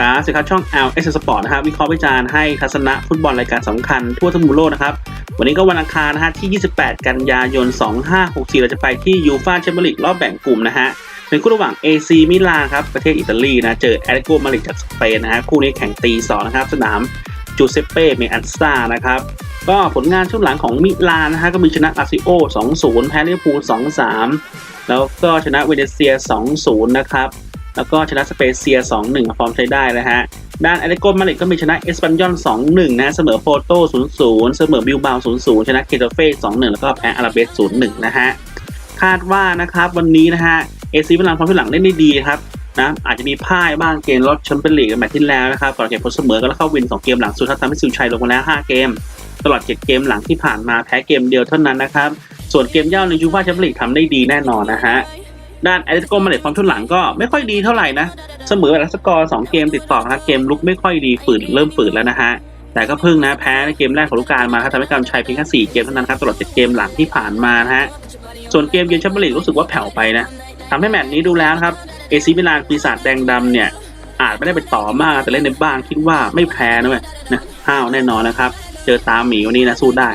ครับสิครับช่อง L S Sport นะครับวิเคราะห์วิจารณ์ให้ทัศนะฟุตบอลรายการสำคัญทั่วทั้งมุมโลกนะครับ วันนี้ก็วันอังคารนะฮะที่ 28 กันยายน 2564 เราจะไปที่ยูฟาแชมเปี้ยนลีกรอบแบ่งกลุ่มนะฮะเป็นคู่ระหว่าง AC มิลานครับประเทศอิตาลีนะเจอแอตเลติโกมาดริดจากสเปนนะฮะคู่นี้แข่งตีสองนะครับสนามจูเซปเป้เมอันซานะครับก็ผลงานช่วงหลังของมิลานนะฮะก็มีชนะลาซิโอ 2-0 แพ้ลิเวอร์พูล 2-3 แล้วก็ชนะเวเนเซีย 2-0 นะครับ แล้วก็ชนะสเปเซีย 2-1 ฟอร์มใช้ได้นะฮะ ด้านอเลโกมาดริดก็มีชนะเอสปันยอน 2-1 นะ เสมอโปโต0-0 เสมอบิลบาว 0-0 ชนะเคโตเฟ่ 2-1 แล้วก็แพ้อาราเบส 0-1 นะฮะ คาดว่านะครับวันนี้นะฮะ เอซีพลังพร้อมที่หลังเล่นได้ดีครับนะอาจจะมีพ่ายบ้างเกมรถแชมเปี้ยนลีกแมตช์ที่แล้วนะครับก่อนเก็บผลเสมอก็แล้วเข้าวิน 2 เกมหลังสุดท้ายทำให้ซิวชัยลงมาแล้ว 5 เกม ตลอด 7 เกมหลังที่ผ่านมาแพ้เกมเดียวเท่านั้นนะครับส่วนเกมเย่าในยูฟ่าแชมเปี้ยนลีกทำได้ดีแน่นอนนะฮะ ด้านแอตเลติโกมาดริดฟอร์มชุดหลังก็ไม่ค่อยดีเท่าไหร่นะ เสมอแบบสกอร์2เกมติดต่อนะครับเกมลุกไม่ค่อยดีฝืนเริ่มฝืนแล้วนะฮะแต่ก็เพิ่งนะแพ้ในเกมแรกของฤดูกาลมาครับทำให้กำชัยเพียงแค่4เกมเท่านั้นครับตลอด7เกมหลังที่ผ่านมานะฮะส่วนเกมเยือนแชมเปี้ยนลีกรู้สึกว่าแผ่วไปนะทำให้แมตช์นี้ดูแล้วนะครับเอซีมิลานปีศาจแดงดำเนี่ยอาจไม่ได้ไปต่อมากแต่เล่นในบ้านคิดว่าไม่แพ้นะเว้ยนะห้าวแน่นอนนะครับ เจอตามหมีวันนี้นะสู้ได้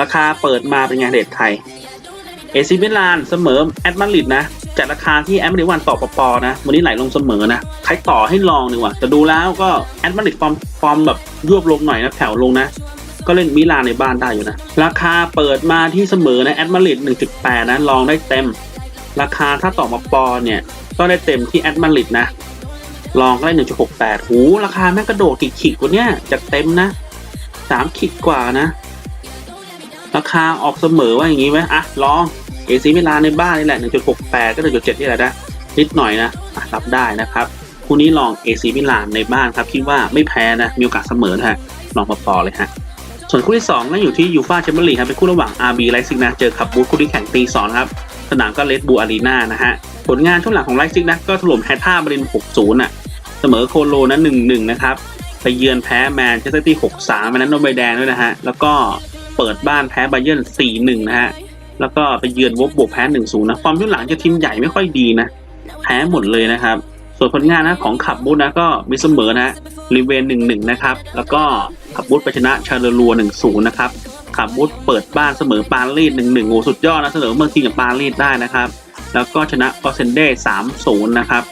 ราคาเปิดมาเป็นไงเดทไทย เอซีมิลานเสมอแอดมาริดนะจากราคาที่แอดมาริดวันต่อปปนะ วันนี้ไหลลงเสมอนะ ใครต่อให้ลองดีกว่าแต่ดูแล้วก็แอดมาริดฟอร์มฟอร์มแบบยวบลงหน่อยนะแผ่วลงนะ ก็เล่นมิลานในบ้านได้อยู่นะ ราคาเปิดมาที่เสมอนะแอดมาริด1.8นะลองได้เต็ม ราคาถ้าต่อมาปอนเนี่ยก็ได้เต็มที่แอดมาริดนะลองก็ได้ 1.68หูราคาแม่งกระโดดกี่ขีดกว่านี้จากเต็มนะ3ขีดกว่านะ ราคาออกเสมอว่าอย่างงี้ไหมอะลอง เอซีมิลานในบ้านนี่แหละ 1.68 ก็ 1.7 นี่แหละนะ นิดหน่อยนะรับได้นะครับ คู่นี้ลองเอซีมิลานในบ้านครับ คิดว่าไม่แพ้นะ มีโอกาสเสมอนะฮะ ลองปอๆเลยฮะ ส่วนคู่ที่2นั่นอยู่ที่ยูฟาแชมเปี้ยนลีกครับ เป็นคู่ระหว่าง RB ไลซิกนะเจอขับบูธคู่ที่แข่งตีสองครับ สนามก็เลดบูอารีนานะฮะ ผลงานช่วงหลังของไลซิกนะ ก็ถล่มแฮท่าบริน 6-0น่ะ เสมอโคโลนะ1-1 นะครับ ไปเยือนแพ้แมนเชสเตอร์ที่6-3วันนั้นโดนใบแดงด้วยนะฮะ แล้วก็เปิดบ้านแพ้ไบเยิร์น4-1 นะฮะ แล้วก็ไปเยือนวบบวกแพ้1-0นย์นะฟอร์มช่งหลังจะทีมใหญ่ไม่ค่อยดีนะ แพ้หมดเลยนะครับ ส่วนผลงานนะของขับบูธนะก็มีเสมอนะรีเวนหนึ่งหนึ่งนะครับ แล้วก็ขับบูธไปชนะชาเลรัวหนึ่งศูนย์นะครับขับบูธเปิดบ้านเสมอปารีสหนึ่งหนึ่งโอ้สุดยอดนะเสมอเมืองทีกับปารีสได้นะครับ แล้วก็ชนะกอเซนเด้สามศูนย์นะครับ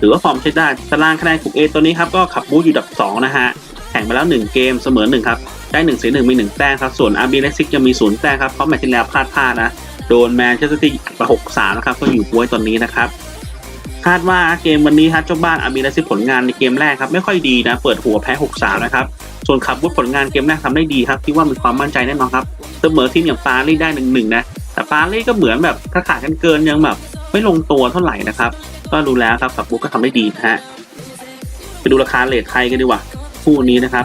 ถือว่าฟอร์มใช้ได้ตารางคะแนนกลุ่มเอตัวนี้ครับก็ขับบูธอยู่ดับสองนะฮะแข่งไปแล้วหนึ่งเกมเสมอหนึ่งครับ ได้หนึ่งเสียหนึ่งมีหนึ่งแต้มครับ ส่วนอาร์บีเลซิกยังมีศูนย์แต้มครับ เพราะแมตช์ที่แล้วพลาดพลาดนะ โดนแมนเชสเตอร์ซิตี้ไปหกสามนะครับ ก็อยู่บวยตอนนี้นะครับ คาดว่าเกมวันนี้ครับเจ้าบ้านอามีและซิผลงานในเกมแรกครับ ไม่ค่อยดีนะ เปิดหัวแพ้6-3นะครับ ส่วนขับวุฒผลงานเกมแรกทำได้ดีครับ คิดว่ามีความมั่นใจแน่นอนครับ เสมอทีมอย่างปารีสได้1-1นะ แต่ปารีสก็เหมือนแบบถ้าขาดกันเกินยังแบบไม่ลงตัวเท่าไหร่นะครับ ก็ดูแล้วครับขับวุฒก็ทำได้ดีนะฮะ ไปดูราคาเลทไทยกันดีกว่าคู่นี้นะครับ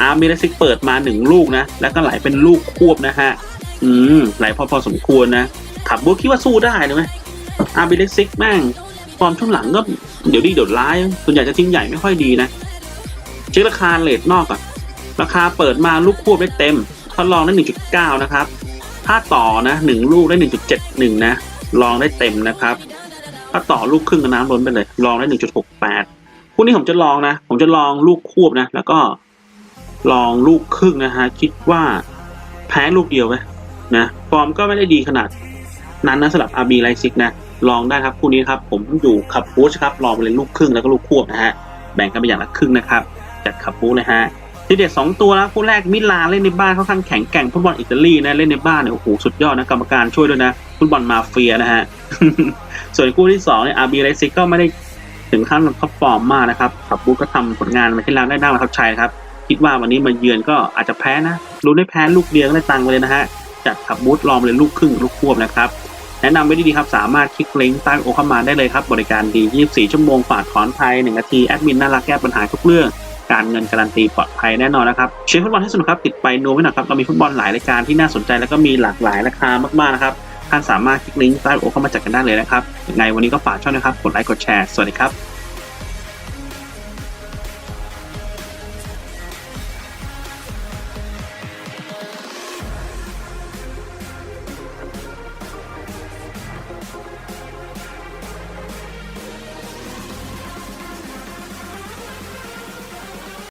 อาร์มีและซิกเปิดมาหนึ่งลูกนะ แล้วก็ไหลเป็นลูกควบนะฮะ อืม ไหลพอพอสมควรนะขับวุฒคิดว่าสู้ได้เลยไหมอาร์บีเลซิกแม่งฟอร์มช่วงหลังก็เดี๋ยวดีเดี๋ยวร้าย ส่วนใหญ่จะทีมใหญ่ไม่ค่อยดีนะ เช็คราคาเลทนอกก่อนราคาเปิดมาลูกควบได้เต็มทดลองได้1.9นะครับ ถ้าต่อนะหนึ่งลูกได้1.71นะ ลองได้เต็มนะครับ ถ้าต่อลูกครึ่งกับน้ำล้นไปเลย ลองได้1.68คู่นี้ผมจะลองนะ ผมจะลองลูกควบนะ แล้วก็ ลองลูกครึ่งนะฮะคิดว่าแพ้ลูกเดียวไหมนะฟอร์มก็ไม่ได้ดีขนาด นั้นนะสำหรับ RB ไลซิกนะลองได้ครับคู่นี้ครับผมอยู่ขับบูชครับลองไปเลยลูกครึ่งแล้วก็ลูกควบนะฮะแบ่งกันไปอย่างละครึ่งนะครับจัดขับบูชนะฮะทีเด็ดสองตัวนะคู่แรกมิลานเล่นในบ้านค่อนข้างแข็งแกร่งฟุตบอลอิตาลีนะเล่นในบ้านเนี่ยโอ้โหสุดยอดนะกรรมการช่วยด้วยนะฟุตบอลมาเฟียนะฮะส่วนคู่ที่สองเนี่ยอาร์บีไลซิกก็ไม่ได้ถึงขั้นท็อปฟอร์มมากนะครับขับบูชก็ทำผลงานมาที่ล้วได้น่าประทับใจครับ คิดว่าวันนี้มาเยือนก็อาจจะแพ้นะรู้ได้แพ้ลูกเดียวก็ได้ตังค์ไปเลยนะฮะจัดขับบูชลองเลยลูกครึ่งลูกควบนะครับแนะนำไว้ดีๆครับ สามารถคลิกลิงก์ใต้โอเข้ามาได้เลยครับ บริการดี 24 ชั่วโมงฝากถอนภาย1นาที แอดมินน่ารักแก้ปัญหาทุกเรื่อง การเงินการันตีปลอดภัยแน่นอนนะครับเชียร์ฟุตบอลให้สนุกครับติดไปนัวไว้หน่อยครับเรามีฟุตบอลหลายรายการที่น่าสนใจแล้วก็มีหลากหลายราคามากๆนะครับท่านสามารถคลิกลิงก์ใต้โอเข้ามาจัดกันได้เลยนะครับยังไงวันนี้ก็ฝากช่องนะครับกดไลค์กดแชร์สวัสดีครับ